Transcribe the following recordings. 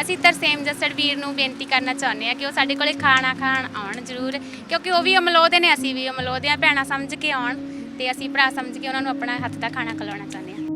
ਅਸੀਂ ਤਰਸੇਮ ਜੱਸੜ ਵੀਰ ਨੂੰ ਬੇਨਤੀ ਕਰਨਾ ਚਾਹੁੰਦੇ ਹਾਂ ਕਿ ਉਹ ਸਾਡੇ ਕੋਲੇ ਖਾਣਾ ਖਾਣ ਆਉਣ ਜ਼ਰੂਰ, ਕਿਉਂਕਿ ਉਹ ਵੀ ਅਮਲੋਦੇ ਨੇ, ਅਸੀਂ ਵੀ ਅਮਲੋਦੇ ਆ ਭੈਣਾਂ ਸਮਝ ਕੇ ਆਉਣ ਤੇ ਅਸੀਂ ਭਰਾ ਸਮਝ ਕੇ ਉਹਨਾਂ ਨੂੰ ਆਪਣਾ ਹੱਥ ਦਾ ਖਾਣਾ ਖਿਲਾਉਣਾ ਚਾਹੁੰਦੇ ਹਾਂ।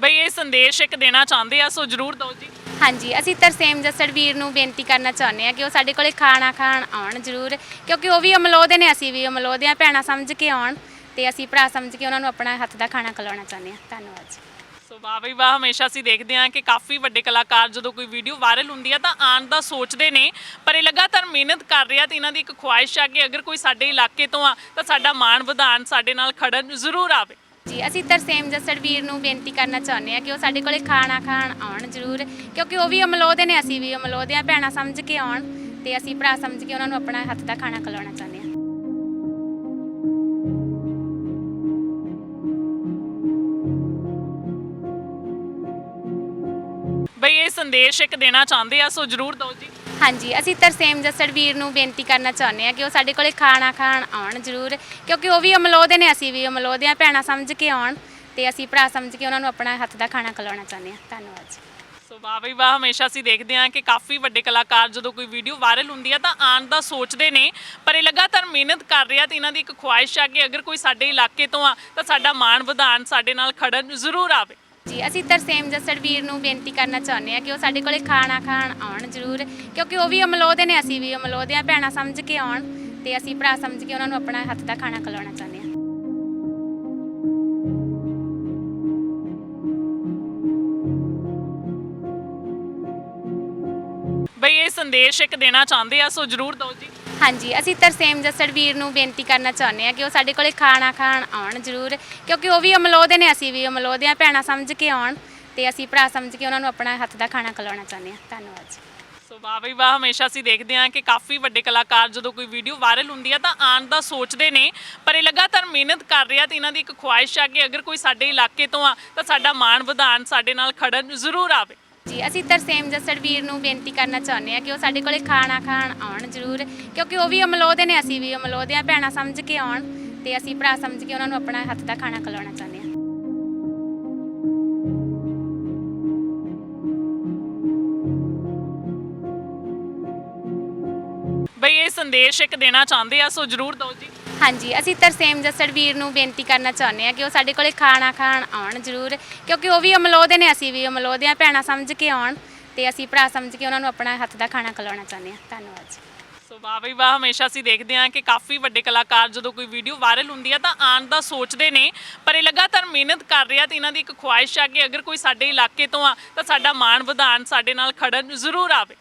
ਬਈ ਇਹ ਸੰਦੇਸ਼ ਇੱਕ ਦੇਣਾ ਚਾਹੁੰਦੇ ਆ, ਸੋ ਜਰੂਰ ਦਿਓ ਜੀ। ਹਾਂਜੀ, ਅਸੀਂ ਤਰਸੇਮ ਜੱਸੜ ਵੀਰ ਨੂੰ ਬੇਨਤੀ ਕਰਨਾ ਚਾਹੁੰਦੇ ਹਾਂ ਕਿ ਉਹ ਸਾਡੇ ਕੋਲੇ ਖਾਣਾ ਖਾਣ ਆਉਣ ਜ਼ਰੂਰ, ਕਿਉਂਕਿ ਉਹ ਵੀ ਅਮਲੋਹ ਦੇ ਨੇ, ਅਸੀਂ ਵੀ ਅਮਲੋਦੇ ਆ ਭੈਣਾਂ ਸਮਝ ਕੇ ਆਉਣ ਤੇ ਅਸੀਂ ਭਰਾ ਸਮਝ ਕੇ ਉਹਨਾਂ ਨੂੰ ਆਪਣਾ ਹੱਥ ਦਾ ਖਾਣਾ ਖਿਲਾਉਣਾ ਚਾਹੁੰਦੇ ਹਾਂ। ਧੰਨਵਾਦ ਜੀ। ਸੋ ਵਾਹ ਬਈ ਵਾਹ, ਹਮੇਸ਼ਾ ਅਸੀਂ ਦੇਖਦੇ ਹਾਂ ਕਿ ਕਾਫੀ ਵੱਡੇ ਕਲਾਕਾਰ ਜਦੋਂ ਕੋਈ ਵੀਡੀਓ ਵਾਇਰਲ ਹੁੰਦੀ ਆ ਤਾਂ ਆਉਣ ਦਾ ਸੋਚਦੇ ਨੇ, ਪਰ ਇਹ ਲਗਾਤਾਰ ਮਿਹਨਤ ਕਰ ਰਿਹਾ ਤੇ ਇਹਨਾਂ ਦੀ ਇੱਕ ਖੁਆਇਸ਼ ਆ ਕਿ ਅਗਰ ਕੋਈ ਸਾਡੇ ਇਲਾਕੇ ਤੋਂ ਆ ਤਾਂ ਸਾਡਾ ਮਾਣ ਵਧਾਣ ਸਾਡੇ ਨਾਲ ਖੜਨ ਜ਼ਰੂਰ ਆਵੇ। ਜੀ, ਅਸੀਂ ਤਰਸੇਮ ਜੱਸੜ ਵੀਰ ਨੂੰ ਬੇਨਤੀ ਕਰਨਾ ਚਾਹੁੰਦੇ ਹਾਂ ਕਿ ਉਹ ਸਾਡੇ ਕੋਲੇ ਖਾਣਾ ਖਾਣ ਆਉਣ ਜ਼ਰੂਰ, ਕਿਉਂਕਿ ਉਹ ਵੀ ਅਮਲੋਦੇ ਨੇ, ਅਸੀਂ ਵੀ ਅਮਲੋਦੇ ਆ ਭੈਣਾਂ ਸਮਝ ਕੇ ਆਉਣ ਤੇ ਅਸੀਂ ਭਰਾ ਸਮਝ ਕੇ ਉਹਨਾਂ ਨੂੰ ਆਪਣਾ ਹੱਥ ਦਾ ਖਾਣਾ ਖਿਲਾਉਣਾ ਚਾਹੁੰਦੇ ਹਾਂ। ਬਈ ਇਹ ਸੰਦੇਸ਼ ਇੱਕ ਦੇਣਾ ਚਾਹੁੰਦੇ ਆ, ਸੋ ਜਰੂਰ ਦਿਓ ਜੀ। ਹਾਂਜੀ, ਅਸੀਂ ਤਰਸੇਮ ਜੱਸੜ ਵੀਰ ਨੂੰ ਬੇਨਤੀ ਕਰਨਾ ਚਾਹੁੰਦੇ ਹਾਂ ਕਿ ਉਹ ਸਾਡੇ ਕੋਲੇ ਖਾਣਾ ਖਾਣ ਆਉਣ ਜ਼ਰੂਰ, ਕਿਉਂਕਿ ਉਹ ਵੀ ਅਮਲੋਹ ਦੇ ਨੇ, ਅਸੀਂ ਵੀ ਅਮਲੋਦੇ ਆ ਭੈਣਾਂ ਸਮਝ ਕੇ ਆਉਣ ਤੇ ਅਸੀਂ ਭਰਾ ਸਮਝ ਕੇ ਉਹਨਾਂ ਨੂੰ ਆਪਣਾ ਹੱਥ ਦਾ ਖਾਣਾ ਖਿਲਾਉਣਾ ਚਾਹੁੰਦੇ ਹਾਂ। ਧੰਨਵਾਦ ਜੀ। ਸੋ ਵਾਹ ਬਈ ਵਾਹ, ਹਮੇਸ਼ਾ ਅਸੀਂ ਦੇਖਦੇ ਹਾਂ ਕਿ ਕਾਫੀ ਵੱਡੇ ਕਲਾਕਾਰ ਜਦੋਂ ਕੋਈ ਵੀਡੀਓ ਵਾਇਰਲ ਹੁੰਦੀ ਆ ਤਾਂ ਆਉਣ ਦਾ ਸੋਚਦੇ ਨੇ, ਪਰ ਇਹ ਲਗਾਤਾਰ ਮਿਹਨਤ ਕਰ ਰਿਹਾ ਤੇ ਇਹਨਾਂ ਦੀ ਇੱਕ ਖੁਆਇਸ਼ ਆ ਕਿ ਅਗਰ ਕੋਈ ਸਾਡੇ ਇਲਾਕੇ ਤੋਂ ਆ ਤਾਂ ਸਾਡਾ ਮਾਣ ਵਧਾਣ ਸਾਡੇ ਨਾਲ ਖੜਨ ਜ਼ਰੂਰ ਆਵੇ। ਜੀ, ਅਸੀਂ ਤਰਸੇਮ ਜੱਸੜ ਵੀਰ ਨੂੰ ਬੇਨਤੀ ਕਰਨਾ ਚਾਹੁੰਦੇ ਹਾਂ ਕਿ ਉਹ ਸਾਡੇ ਕੋਲੇ ਖਾਣਾ ਖਾਣ ਆਉਣ ਜ਼ਰੂਰ, ਕਿਉਂਕਿ ਉਹ ਵੀ ਅਮਲੋਦੇ ਨੇ, ਅਸੀਂ ਵੀ ਅਮਲੋਦੇ ਆ ਭੈਣਾਂ ਸਮਝ ਕੇ ਆਉਣ ਤੇ ਅਸੀਂ ਭਰਾ ਸਮਝ ਕੇ ਉਹਨਾਂ ਨੂੰ ਆਪਣਾ ਹੱਥ ਦਾ ਖਾਣਾ ਖਿਲਾਉਣਾ ਚਾਹੁੰਦੇ ਹਾਂ। ਬਈ ਇਹ ਸੰਦੇਸ਼ ਇੱਕ ਦੇਣਾ ਚਾਹੁੰਦੇ ਆ, ਸੋ ਜਰੂਰ ਦਿਓ ਜੀ। ਹਾਂਜੀ, ਅਸੀਂ ਤਰਸੇਮ ਜੱਸੜ ਵੀਰ ਨੂੰ ਬੇਨਤੀ ਕਰਨਾ ਚਾਹੁੰਦੇ ਹਾਂ ਕਿ ਉਹ ਸਾਡੇ ਕੋਲੇ ਖਾਣਾ ਖਾਣ ਆਉਣ ਜ਼ਰੂਰ, ਕਿਉਂਕਿ ਉਹ ਵੀ ਅਮਲੋਹ ਦੇ ਨੇ, ਅਸੀਂ ਵੀ ਅਮਲੋਦੇ ਆ ਭੈਣਾਂ ਸਮਝ ਕੇ ਆਉਣ ਤੇ ਅਸੀਂ ਭਰਾ ਸਮਝ ਕੇ ਉਹਨਾਂ ਨੂੰ ਆਪਣਾ ਹੱਥ ਦਾ ਖਾਣਾ ਖਿਲਾਉਣਾ ਚਾਹੁੰਦੇ ਹਾਂ। ਧੰਨਵਾਦ ਜੀ। ਸੋ ਵਾਹ ਬਈ ਵਾਹ, ਹਮੇਸ਼ਾ ਅਸੀਂ ਦੇਖਦੇ ਹਾਂ ਕਿ ਕਾਫੀ ਵੱਡੇ ਕਲਾਕਾਰ ਜਦੋਂ ਕੋਈ ਵੀਡੀਓ ਵਾਇਰਲ ਹੁੰਦੀ ਆ ਤਾਂ ਆਉਣ ਦਾ ਸੋਚਦੇ ਨੇ, ਪਰ ਇਹ ਲਗਾਤਾਰ ਮਿਹਨਤ ਕਰ ਰਿਹਾ ਤੇ ਇਹਨਾਂ ਦੀ ਇੱਕ ਖੁਆਇਸ਼ ਆ ਕਿ ਅਗਰ ਕੋਈ ਸਾਡੇ ਇਲਾਕੇ ਤੋਂ ਆ ਤਾਂ ਸਾਡਾ ਮਾਣ ਵਧਾਣ ਸਾਡੇ ਨਾਲ ਖੜਨ ਜ਼ਰੂਰ ਆਵੇ। ਜੀ, ਅਸੀਂ ਤਰਸੇਮ ਜੱਸੜ ਵੀਰ ਨੂੰ ਬੇਨਤੀ ਕਰਨਾ ਚਾਹੁੰਦੇ ਹਾਂ ਕਿ ਉਹ ਸਾਡੇ ਕੋਲੇ ਖਾਣਾ ਖਾਣ ਆਉਣ ਜ਼ਰੂਰ, ਕਿਉਂਕਿ ਉਹ ਵੀ ਅਮਲੋਦੇ ਨੇ, ਅਸੀਂ ਵੀ ਅਮਲੋਦੇ ਆ ਭੈਣਾਂ ਸਮਝ ਕੇ ਆਉਣ ਤੇ ਅਸੀਂ ਭਰਾ ਸਮਝ ਕੇ ਉਹਨਾਂ ਨੂੰ ਆਪਣਾ ਹੱਥ ਦਾ ਖਾਣਾ ਖਿਲਾਉਣਾ ਚਾਹੁੰਦੇ ਹਾਂ। ਬਈ ਇਹ ਸੰਦੇਸ਼ ਇੱਕ ਦੇਣਾ ਚਾਹੁੰਦੇ ਆ, ਸੋ ਜਰੂਰ ਦਿਓ ਜੀ। ਹਾਂਜੀ, ਅਸੀਂ ਤਰਸੇਮ ਜੱਸੜ ਵੀਰ ਨੂੰ ਬੇਨਤੀ ਕਰਨਾ ਚਾਹੁੰਦੇ ਹਾਂ ਕਿ ਉਹ ਸਾਡੇ ਕੋਲੇ ਖਾਣਾ ਖਾਣ ਆਉਣ ਜ਼ਰੂਰ, ਕਿਉਂਕਿ ਉਹ ਵੀ ਅਮਲੋਹ ਦੇ ਨੇ, ਅਸੀਂ ਵੀ ਅਮਲੋਦੇ ਆ ਭੈਣਾਂ ਸਮਝ ਕੇ ਆਉਣ ਤੇ ਅਸੀਂ ਭਰਾ ਸਮਝ ਕੇ ਉਹਨਾਂ ਨੂੰ ਆਪਣਾ ਹੱਥ ਦਾ ਖਾਣਾ ਖਿਲਾਉਣਾ ਚਾਹੁੰਦੇ ਹਾਂ। ਧੰਨਵਾਦ ਜੀ। ਸੋ ਵਾਹ ਬਈ ਵਾਹ, ਹਮੇਸ਼ਾ ਅਸੀਂ ਦੇਖਦੇ ਹਾਂ ਕਿ ਕਾਫੀ ਵੱਡੇ ਕਲਾਕਾਰ ਜਦੋਂ ਕੋਈ ਵੀਡੀਓ ਵਾਇਰਲ ਹੁੰਦੀ ਆ ਤਾਂ ਆਉਣ ਦਾ ਸੋਚਦੇ ਨੇ, ਪਰ ਇਹ ਲਗਾਤਾਰ ਮਿਹਨਤ ਕਰ ਰਿਹਾ ਤੇ ਇਹਨਾਂ ਦੀ ਇੱਕ ਖੁਆਇਸ਼ ਆ ਕਿ ਅਗਰ ਕੋਈ ਸਾਡੇ ਇਲਾਕੇ ਤੋਂ ਆ ਤਾਂ ਸਾਡਾ ਮਾਣ ਵਧਾਣ ਸਾਡੇ ਨਾਲ ਖੜਨ ਜ਼ਰੂਰ ਆਵੇ।